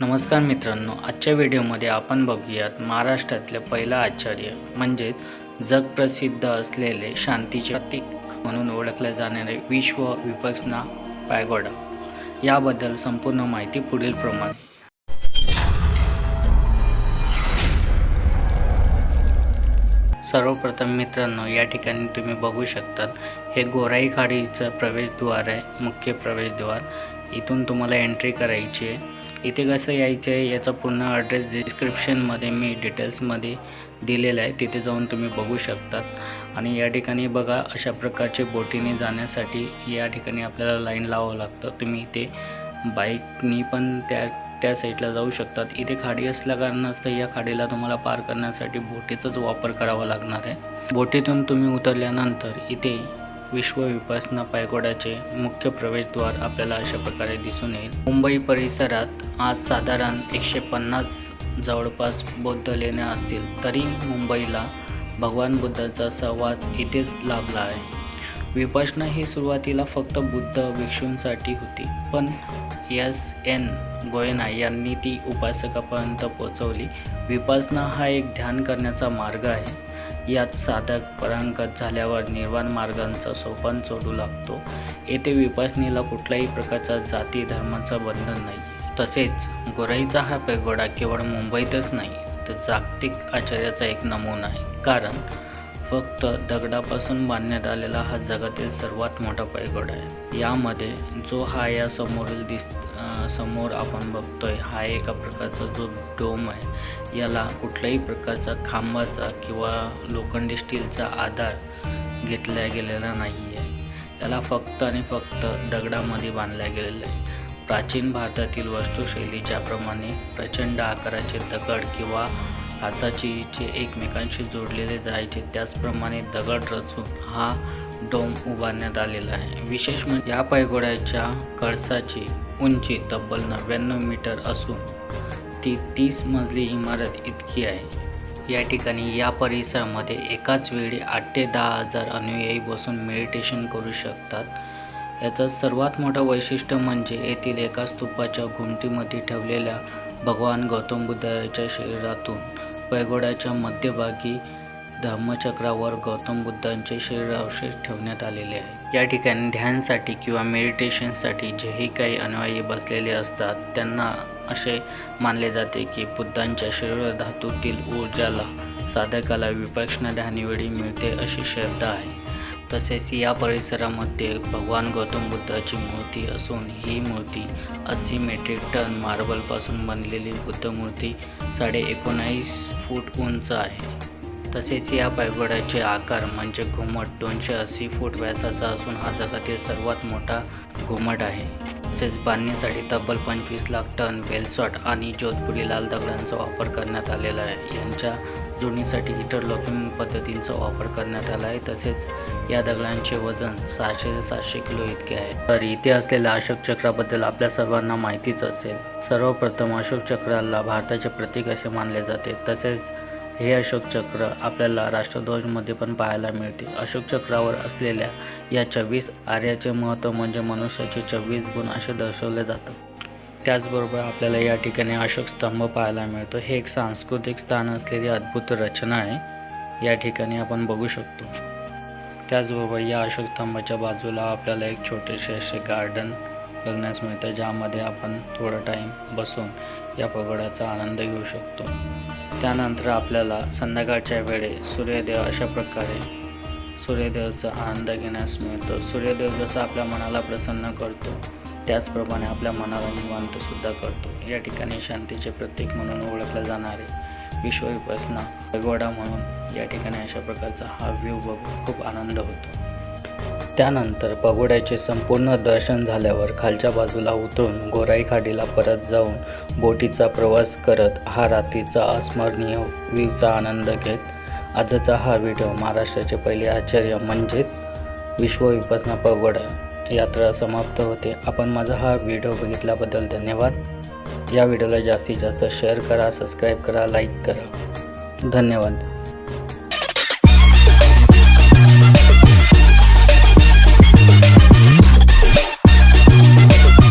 नमस्कार मित्रांनो आजच्या व्हिडिओमध्ये आपण बघूयात महाराष्ट्रातले पहिला आचार्य म्हणजेच जगप्रसिद्ध असलेले शांतीचे प्रतीक म्हणून ओळखले जाणारे विश्व विपसना पायगोडा. याबद्दल संपूर्ण माहिती पुढील प्रमाणे. सर्वप्रथम मित्रांनो या ठिकाणी तुम्ही बघू शकतात हे गोराई खाडीचं प्रवेशद्वार आहे मुख्य प्रवेशद्वार. इथून तुम्हाला एंट्री करायची आहे. इथे कसं यायचं आहे याचा पूर्ण ॲड्रेस डिस्क्रिप्शनमध्ये मी डिटेल्समध्ये दिलेला आहे. तिथे जाऊन तुम्ही बघू शकतात. आणि या ठिकाणी बघा अशा प्रकारचे बोटीने जाण्यासाठी या ठिकाणी आपल्याला लाईन लावावं लागतं. तुम्ही इथे बाईकनी पण त्या त्या साईडला जाऊ शकतात. इथे खाडी असल्या कारणास्तव या खाडीला तुम्हाला पार करण्यासाठी बोटीचाच वापर करावा लागणार आहे. बोटीतून तुम्ही उतरल्यानंतर इथे विश्वविपासना पायगोड्याचे मुख्य प्रवेशद्वार आपल्याला अशा प्रकारे दिसून येईल. मुंबई परिसरात आज साधारण एकशे पन्नास जवळपास बौद्ध लेण्या असतील तरी मुंबईला भगवान बुद्धाचा सहवास इथेच लाभला आहे. विपासना ही सुरुवातीला फक्त बुद्ध भिक्षूंसाठी होती पण एस. एन. गोयना यांनी ती उपासकापर्यंत पोहोचवली. विपासना हा एक ध्यान करण्याचा मार्ग आहे. यात साधक परांगत झाल्यावर निर्वाण मार्गांचा सोपान सोडू लागतो. येथे विपासनीला कुठल्याही प्रकारचा जाती धर्माचा बंधन नाही. तसेच गोराईचा हा पेगोडा केवळ मुंबईतच नाही तर जागतिक आचार्याचा एक नमुना आहे. कारण फक्त दगडापासून बांधण्यात आलेला हा जगातील सर्वात मोठा पैगोडा आहे. यामध्ये जो हा या समोरील दिस समोर आपण बघतोय हा एका प्रकारचा जो डोम आहे याला कुठल्याही प्रकारचा खांबाचा किंवा लोखंडी स्टीलचा आधार घेतला गेलेला नाही आहे याला फक्त आणि फक्त दगडामध्ये बांधल्या गेलेलं आहे. प्राचीन भारतातील वास्तुशैली ज्याप्रमाणे प्रचंड आकाराचे दगड किंवा काचाची जे एकमेकांशी जोडलेले जायचे त्याचप्रमाणे दगड रचून हा डोम उभारण्यात आलेला आहे. विशेष म्हणजे या पायगोड्याच्या कळसाची उंची तब्बल नव्याण्णव मीटर असून ती तीस मजली इमारत इतकी आहे. या ठिकाणी या परिसरामध्ये एकाच वेळी आठ ते दहा हजार अनुयायी बसून मेडिटेशन करू शकतात. याचं सर्वात मोठं वैशिष्ट्य म्हणजे येथील एका स्तूपाच्या घुमटीमध्ये ठेवलेल्या भगवान गौतम बुद्धाच्या शरीरातून पैगोड्याच्या मध्यभागी धम्मचक्रावर गौतम बुद्धांचे शरीरावशेष ठेवण्यात आलेले आहे. या ठिकाणी ध्यानसाठी किंवा मेडिटेशनसाठी जेही काही अनुयायी बसलेले असतात त्यांना असे मानले जाते की बुद्धांच्या शरीर धातूतील ऊर्जाला साधकाला विपक्षना ध्यानीवेळी मिळते अशी श्रद्धा आहे. तसेच या परिसरामध्ये भगवान गौतम बुद्धाची मूर्ती असून ही मूर्ती अस्सी मेट्रिक टन मार्बलपासून बनलेली बुद्ध मूर्ती साडे एकोणावीस फूट उंच आहे. तसेच या पायगोड्याचे आकार म्हणजे घुमट दोनशे अस्सी फूट व्यासाचा असून हा जगातील सर्वात मोठा घुमट आहे. तसेच बांधणीसाठी तब्बल पंचवीस लाख टन बेलसॉट आणि जोधपुरी लाल दगडांचा वापर करण्यात आलेला आहे. यांच्या जोडणीसाठी इंटरलॉकिंग पद्धतींचा वापर करण्यात आला आहे. तसेच या दगडांचे वजन सहाशे ते सातशे किलो इतके आहे. तर इथे असलेल्या अशोक चक्राबद्दल आपल्या सर्वांना माहितीच असेल. सर्वप्रथम अशोक चक्राला भारताचे प्रतीक असे मानले जाते. तसेच हे अशोक चक्र आपल्याला राष्ट्रध्वजमध्ये पण पाहायला मिळते. अशोक चक्रावर असलेल्या या चव्वीस आर्याचे महत्त्व म्हणजे मनुष्याचे चव्वीस गुण असे दर्शवले जातात त्याचबरोबर आपल्याला या ठिकाणी अशोक स्तंभ पाहायला मिळतो. हे एक सांस्कृतिक स्थान असलेली अद्भुत रचना आहे. या ठिकाणी आपण बघू शकतो. त्याचबरोबर या अशोक स्तंभाच्या बाजूला आपल्याला एक छोटेसे असे गार्डन बघण्यास मिळतं ज्यामध्ये आपण थोडा टाईम बसून या पगोड्याचा आनंद घेऊ शकतो. त्यानंतर आपल्याला संध्याकाळच्या वेळे सूर्यदेव अशा प्रकारे सूर्यदेवचा आनंद घेण्यास मिळतो. सूर्यदेव जसा आपल्या मनाला प्रसन्न करतो त्याचप्रमाणे आपल्या मनाला निवांत सुद्धा करतो. या ठिकाणी शांतीचे प्रतीक म्हणून ओळखले जाणारे विश्व विपसना पगोडा म्हणून या ठिकाणी अशा प्रकारचा हा व्ह्यू बघून खूप आनंद होतो. त्यानंतर पगोड्याचे संपूर्ण दर्शन झाल्यावर खालच्या बाजूला उतरून गोराई खाडीला परत जाऊन बोटीचा प्रवास करत हा रात्रीचा अस्मरणीय व्ह्यूचा आनंद घेत. आजचा हा व्हिडिओ महाराष्ट्राचे पहिले आचार्य म्हणजेच विश्वविपसना पगोडा यात्रा समाप्त होते. आपण माझा हा व्हिडिओ बघितल्याबद्दल धन्यवाद. या व्हिडिओला जास्तीत जास्त शेअर करा सबस्क्राईब करा लाईक करा. धन्यवाद.